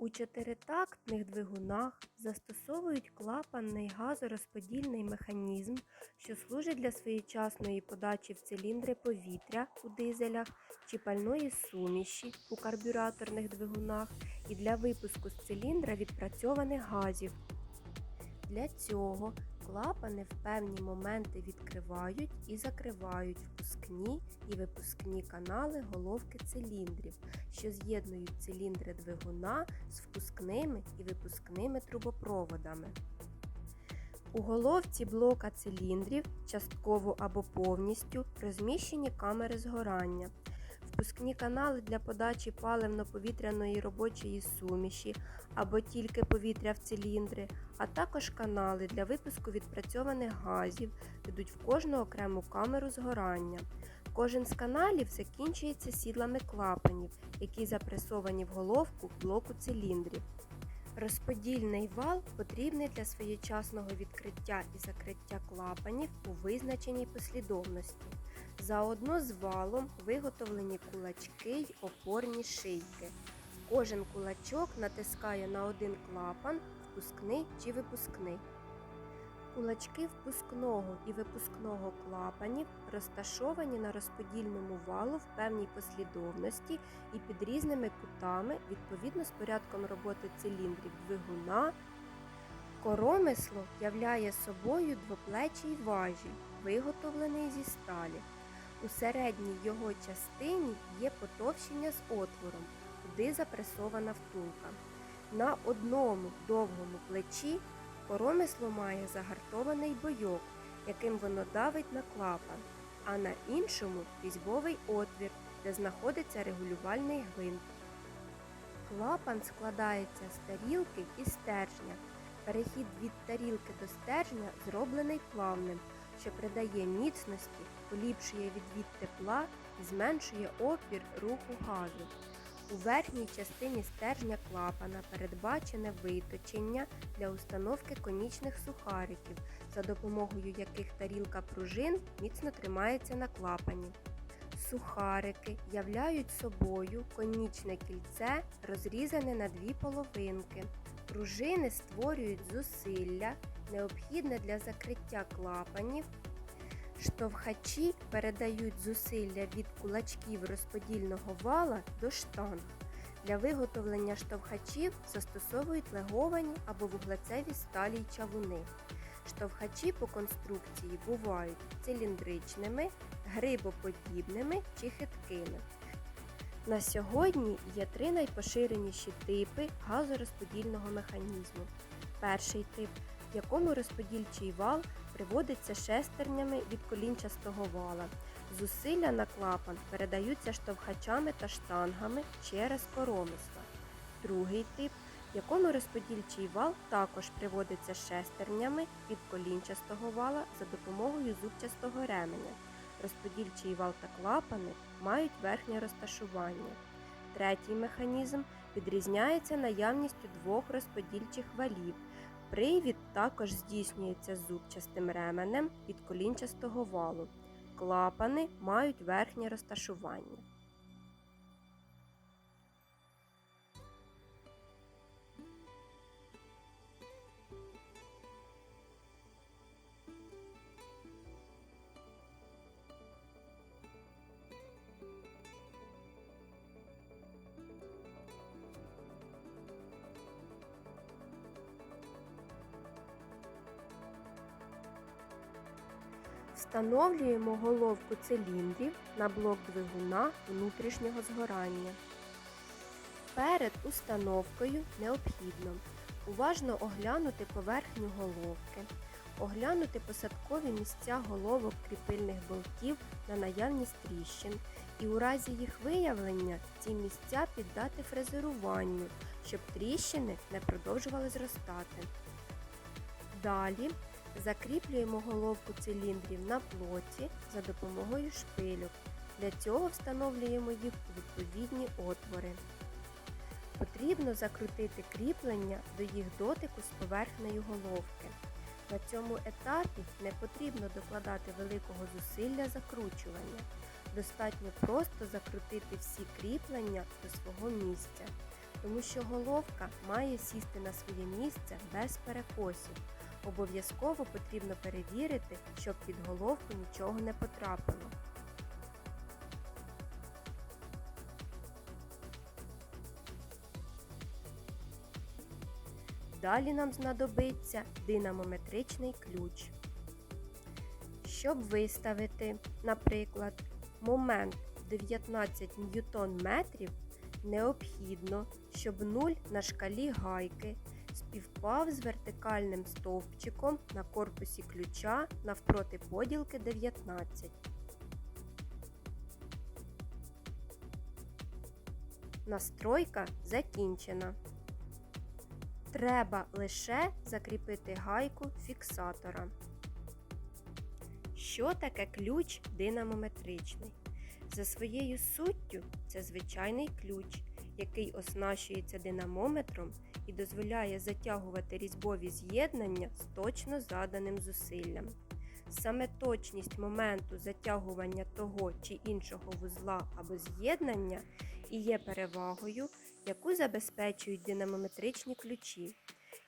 У чотиритактних двигунах застосовують клапанний газорозподільний механізм, що служить для своєчасної подачі в циліндри повітря у дизелях чи пальної суміші у карбюраторних двигунах і для випуску з циліндра відпрацьованих газів. Для цього клапани в певні моменти відкривають і закривають впускні і випускні канали головки циліндрів, що з'єднують циліндри двигуна з впускними і випускними трубопроводами. У головці блока циліндрів частково або повністю розміщені камери згорання. Впускні канали для подачі паливно-повітряної робочої суміші або тільки повітря в циліндри, а також канали для випуску відпрацьованих газів ведуть в кожну окрему камеру згорання. Кожен з каналів закінчується сідлами клапанів, які запресовані в головку блоку циліндрів. Розподільний вал потрібний для своєчасного відкриття і закриття клапанів у визначеній послідовності. Заодно з валом виготовлені кулачки й опорні шийки. Кожен кулачок натискає на один клапан, впускний чи випускний. Кулачки впускного і випускного клапанів розташовані на розподільному валу в певній послідовності і під різними кутами відповідно з порядком роботи циліндрів двигуна. Коромисло являє собою двоплечий важіль, виготовлений зі сталі. У середній його частині є потовщення з отвором, куди запресована втулка. На одному довгому плечі коромисло має загартований бойок, яким воно давить на клапан, а на іншому різьбовий отвір, де знаходиться регулювальний гвинт. Клапан складається з тарілки і стержня. Перехід від тарілки до стержня зроблений плавним, що придає міцності, поліпшує відвід тепла і зменшує опір руху газу. У верхній частині стержня клапана передбачене виточення для установки конічних сухариків, за допомогою яких тарілка пружин міцно тримається на клапані. Сухарики являють собою конічне кільце, розрізане на дві половинки. Пружини створюють зусилля, необхідне для закриття клапанів. Штовхачі передають зусилля від кулачків розподільного вала до штанг. Для виготовлення штовхачів застосовують леговані або вуглецеві сталі й чавуни. Штовхачі по конструкції бувають циліндричними, грибоподібними чи хиткими. На сьогодні є три найпоширеніші типи газорозподільного механізму. Перший тип, в якому розподільчий вал приводиться шестернями від колінчастого вала. Зусилля на клапан передаються штовхачами та штангами через коромисла. Другий тип, в якому розподільчий вал також приводиться шестернями від колінчастого вала за допомогою зубчастого ременя. Розподільчий вал та клапани мають верхнє розташування. Третій механізм відрізняється наявністю двох розподільчих валів. Привід також здійснюється зубчастим ременем від колінчастого валу. Клапани мають верхнє розташування. Встановлюємо головку циліндрів на блок двигуна внутрішнього згорання. Перед установкою необхідно уважно оглянути поверхню головки, оглянути посадкові місця головок кріпильних болтів на наявність тріщин і у разі їх виявлення ці місця піддати фрезеруванню, щоб тріщини не продовжували зростати. Далі Закріплюємо головку циліндрів на плоті за допомогою шпильок. Для цього встановлюємо їх у відповідні отвори. Потрібно закрутити кріплення до їх дотику з поверхнею головки. На цьому етапі не потрібно докладати великого зусилля закручування. Достатньо просто закрутити всі кріплення до свого місця. тому що головка має сісти на своє місце без перекосів. Обов'язково потрібно перевірити, щоб під головку нічого не потрапило. Далі нам знадобиться динамометричний ключ. Щоб виставити, наприклад, момент 19 ньютон метрів, необхідно, щоб 0 на шкалі гайки співпав з вертикальним стовпчиком на корпусі ключа навпроти поділки 19. Настройка закінчена. Треба лише закріпити гайку фіксатора. Що таке ключ динамометричний? За своєю суттю це звичайний ключ, який оснащується динамометром і дозволяє затягувати різьбові з'єднання з точно заданим зусиллям. Саме точність моменту затягування того чи іншого вузла або з'єднання і є перевагою, яку забезпечують динамометричні ключі.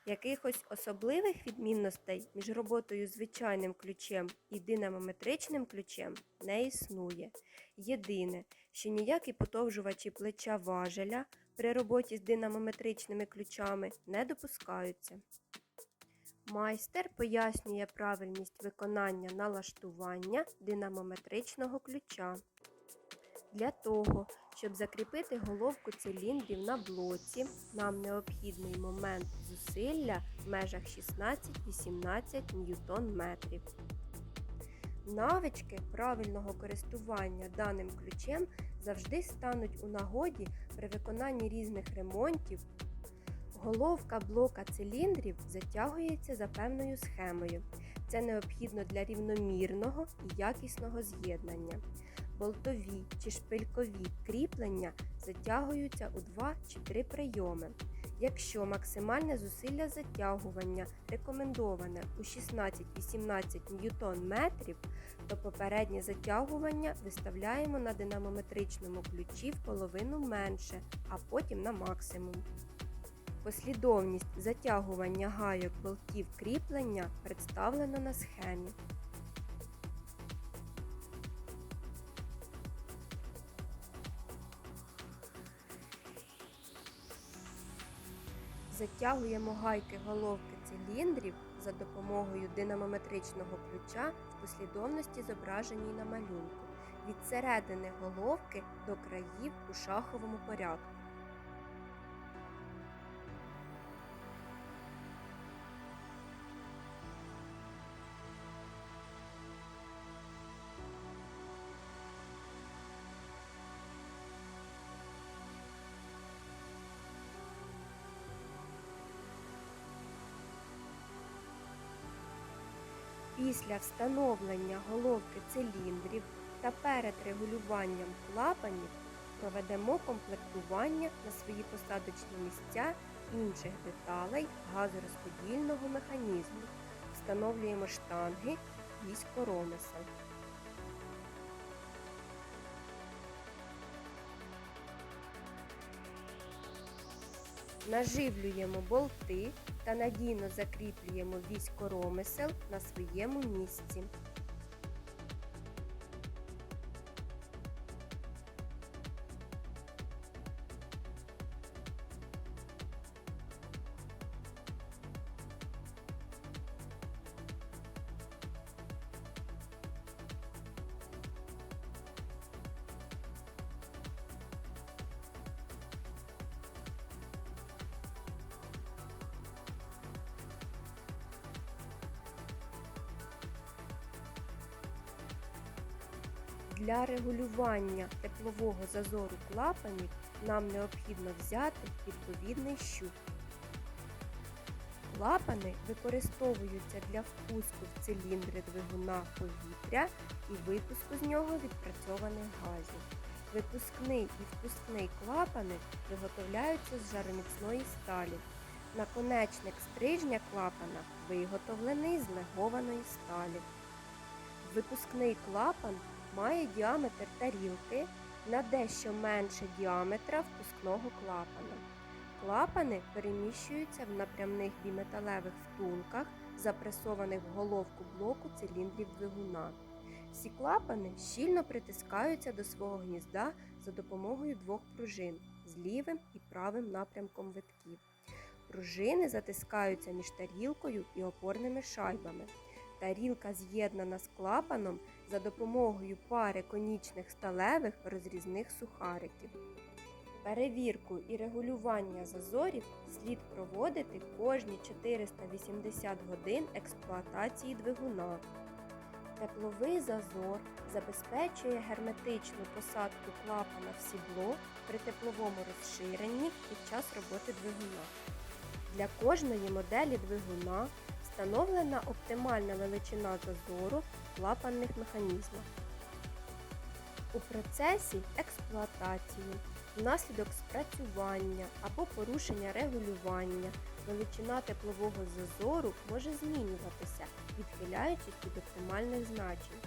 Якихось особливих відмінностей між роботою звичайним ключем і динамометричним ключем не існує. Єдине, що ніякі потовжувачі плеча важеля при роботі з динамометричними ключами не допускаються. Майстер пояснює правильність виконання налаштування динамометричного ключа. Для того, щоб закріпити головку циліндрів на блоці, нам необхідний момент зусилля в межах 16-18 ньютон метрів. Навички правильного користування даним ключем завжди стануть у нагоді при виконанні різних ремонтів. Головка блока циліндрів затягується за певною схемою. Це необхідно для рівномірного і якісного з'єднання. Болтові чи шпилькові кріплення затягуються у 2 чи 3 прийоми. Якщо максимальне зусилля затягування рекомендоване у 16-18 ньютон метрів, то попереднє затягування виставляємо на динамометричному ключі в половину менше, а потім на максимум. Послідовність затягування гайок болтів кріплення представлена на схемі. Затягуємо гайки головки циліндрів за допомогою динамометричного ключа в послідовності зображеній на малюнку від середини головки до країв у шаховому порядку. Після встановлення головки циліндрів та перед регулюванням клапанів проведемо комплектування на свої посадочні місця інших деталей газорозподільного механізму. Встановлюємо штанги вісь коромисел. Наживлюємо болти та надійно закріплюємо вісь коромисел на своєму місці. Для регулювання теплового зазору клапанів нам необхідно взяти відповідний щуп. Клапани використовуються для впуску в циліндри двигуна повітря і випуску з нього відпрацьованих газів. Випускний і впускний клапани виготовляються з жароміцної сталі. Наконечник стрижня клапана виготовлений з легованої сталі. Випускний клапан має діаметр тарілки на дещо менше діаметра впускного клапана. Клапани переміщуються в напрямних біметалевих втулках, запресованих в головку блоку циліндрів двигуна. Всі клапани щільно притискаються до свого гнізда за допомогою двох пружин з лівим і правим напрямком витків. Пружини затискаються між тарілкою і опорними шайбами. Тарілка з'єднана з клапаном за допомогою пари конічних сталевих розрізних сухариків. Перевірку і регулювання зазорів слід проводити кожні 480 годин експлуатації двигуна. Тепловий зазор забезпечує герметичну посадку клапана в сідло при тепловому розширенні під час роботи двигуна. Для кожної моделі двигуна встановлена оптимальна величина зазору в клапанних механізмах. У процесі експлуатації внаслідок спрацювання або порушення регулювання величина теплового зазору може змінюватися, відхиляючись від оптимальних значень.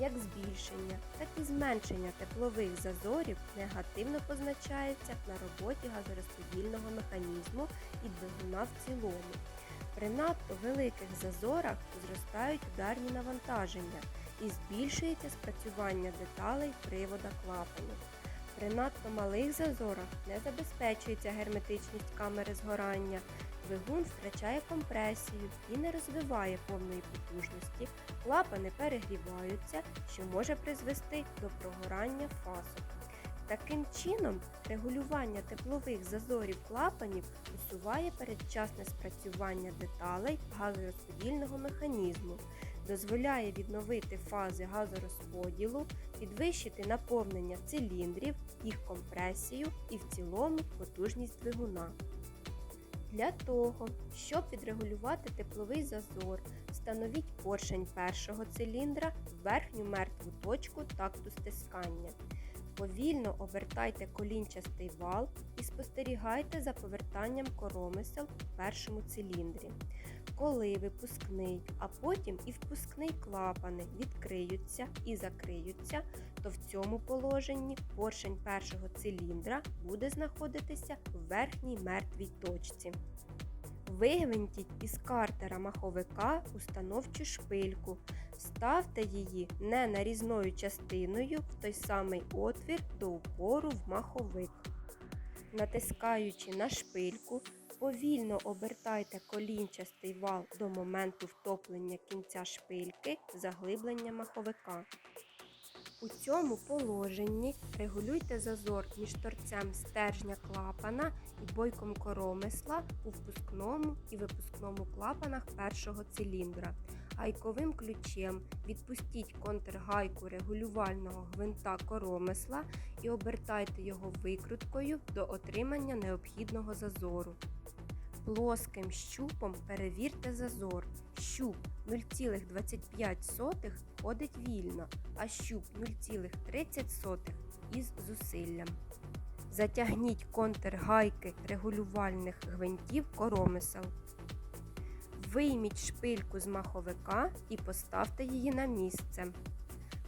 Як збільшення, так і зменшення теплових зазорів негативно позначається на роботі газорозподільного механізму і двигуна в цілому. При надто великих зазорах зростають ударні навантаження і збільшується спрацювання деталей привода клапанів. При надто малих зазорах не забезпечується герметичність камери згорання, двигун втрачає компресію і не розвиває повної потужності, клапани перегріваються, що може призвести до прогорання фасок. Таким чином, регулювання теплових зазорів клапанів усуває передчасне спрацювання деталей газорозподільного механізму, дозволяє відновити фази газорозподілу, підвищити наповнення циліндрів, їх компресію і в цілому потужність двигуна. Для того, щоб відрегулювати тепловий зазор, встановіть поршень першого циліндра в верхню мертву точку такту стискання. Повільно обертайте колінчастий вал і спостерігайте за повертанням коромисел в першому циліндрі. Коли випускний, а потім і впускний клапани відкриються і закриються, то в цьому положенні поршень першого циліндра буде знаходитися в верхній мертвій точці. Вигвинтіть із картера маховика установчу шпильку. Вставте її не нарізною частиною в той самий отвір до упору в маховик. Натискаючи на шпильку, повільно обертайте колінчастий вал до моменту втоплення кінця шпильки заглиблення маховика. У цьому положенні регулюйте зазор між торцем стержня клапана і бойком коромисла у впускному і випускному клапанах першого циліндра. Гайковим ключем відпустіть контргайку регулювального гвинта коромисла і обертайте його викруткою до отримання необхідного зазору. Плоским щупом перевірте зазор. Щуп 0,25 входить вільно, а щуп 0,30 із зусиллям. Затягніть контргайки регулювальних гвинтів коромисел. Вийміть шпильку з маховика і поставте її на місце.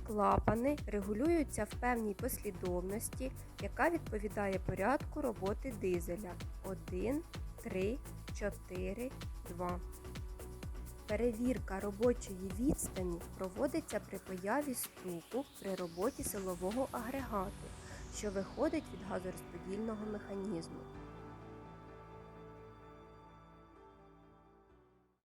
Клапани регулюються в певній послідовності, яка відповідає порядку роботи дизеля 1, 3, 4, 2. Перевірка робочої відстані проводиться при появі стуку при роботі силового агрегату, що виходить від газорозподільного механізму.